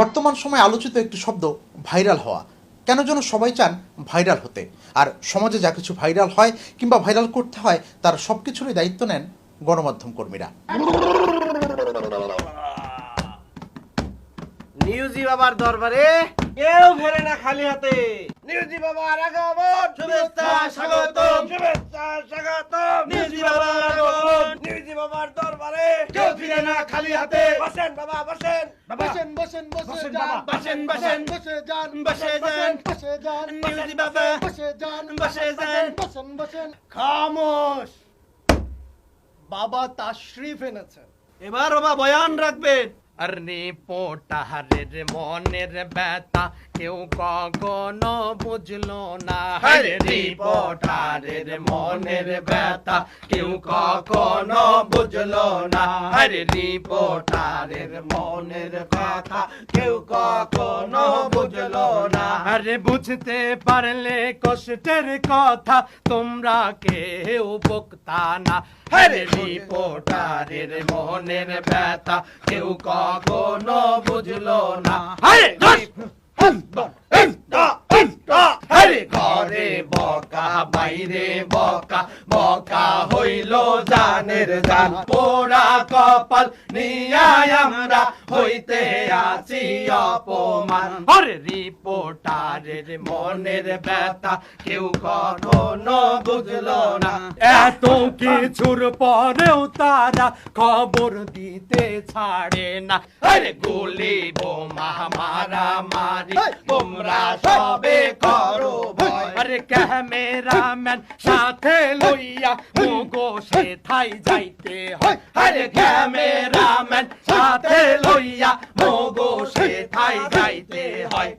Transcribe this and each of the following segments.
বর্তমান সময়ে আলোচিত একটি শব্দ ভাইরাল হওয়া। কেন যেন সবাই চান ভাইরাল হতে। আর সমাজে যা কিছু ভাইরাল হয় কিংবা ভাইরাল করতে হয় তার সব কিছুরই দায়িত্ব নেন গণমাধ্যম কর্মীরা। নিউজি বাবার দরবারে কেউ ফেরে না খালি হাতে। নিউজি বাবার আগমন শুভেচ্ছা স্বাগতম। শুভেচ্ছা স্বাগতম। নিউজি বাবার আগমন। নিউজি বাবার ফিরে না খালি হাতে। বসেন বাবা বসেন। বসেন বসেন বসে যান বাবা, বসেন, বসেন। বসে যান বসে যান। বসে যান নিউজি বাবা। বসে যান বসে যান। বসেন বসেন। খামোশ। বাবা তাশরিফ এনেছেন। এবার বাবা বয়ান রাখবেন। আর রিপোর্টারের মনের ব্যথা। কেউ কখনো বুঝলো না রিপোর্টারের মনের ব্যথা। কেউ কখনো বুঝলো না আরে রিপোর্টারের মনের কথা। কেউ কখনো বুঝলো না আরে বুঝতে পারলে কষ্টের কথা। তোমরা কেউ বক্তা না আরে রিপোর্টারের মনের ব্যথা। কেউ কখনো বুঝলো না আরে আরে বাইরে বকা বকা হইল জানের জান। পোড়া কপাল নিয়াই আমরা হইতে আছি অপমান। আরে রিপোর্টারের মনের ব্যথা কেউ কখনো বুঝলো না। এত কিছুর পরেও তারা খবর দিতে ছাড়ে না। আরে গুলি বোমা মারা মারি তোমরা সবে করো। ক্যামেরাম্যান সাথে লইয়া মুগো সে থাই যাইতে হয় আরে ক্যামেরাম্যান সাথে লইয়া মোগো সে থাই যাইতে হয়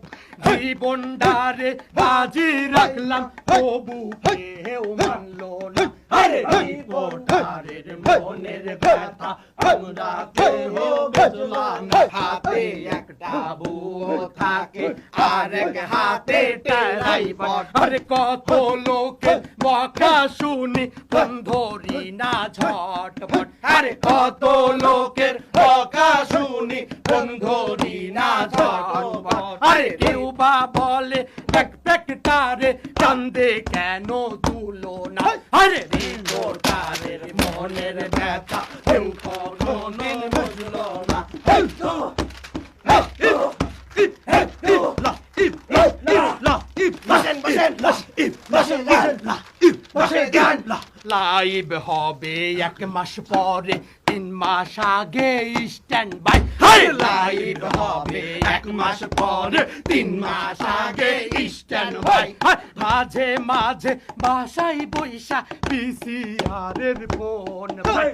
জীবনটারে বাজি রাখলাম তবু কেউ মানলো না আরে রিপোর্টারের মনের ব্যথা আমরা কেউ বুঝলাম হাতে একটা বুয়ো থাকে আর এক হাতে টেরাই বট আরে কত লোকে বকা শুনি বন্ধরি না ঝটপট। আরে কত লোকের বকা শুনি বন্ধরি না ঝটপট। আরে কেউ বা বলে ব্যাকপ্যাকটারে কান্দে কেন তুলো না? আরে রিপোর্টারের মনের ব্যথা কেউ কখনো বুঝলো না বসেন বসেন বসেন বসেন বসেন লাইভ হবে এক মাস পরে তিন মাস আগে স্ট্যান্ড বাই লাইভ হবে এক মাস পরে তিন মাস আগে স্ট্যান্ড ভাই মাঝে মাঝে বাসাই বৈশা পিসিআরের ফোন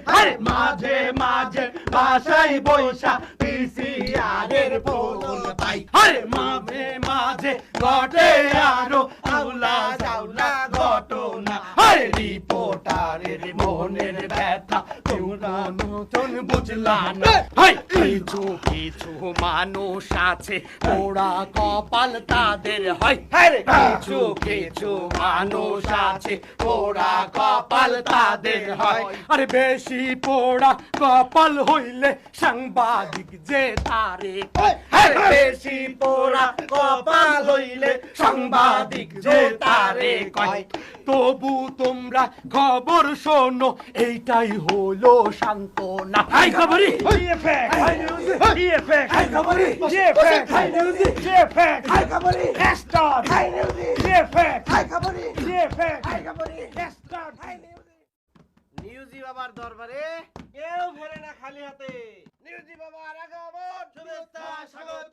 আরে মাঝে মাঝে বাসায় বৈশা পিসিআরের ফোন পাই আরে মাঝে মাঝে ঘটে আরও মনের ব্যথা তোমরা নতুন বুঝলাম না। কিছু কিছু মানুষ আছে ওরা কপাল তাদের হয়। কিছু কিছু মানুষ আছে ওরা কপাল তাদের হয়। আরে বেশি পোড়া কপাল হইলে সাংবাদিক যে তারে বেশি পোড়া কপাল হইলে সাংবাদিক যে তারে কয়। তবু তোমরা খবর শোনো এইটাই হলো সান্ত্বনা। হাই খবরই নিউজি! বাবার দরবারে কেউ ফেরে না খালি হাতে। নিউজি বাবার আগমন! শুভেচ্ছা স্বাগত।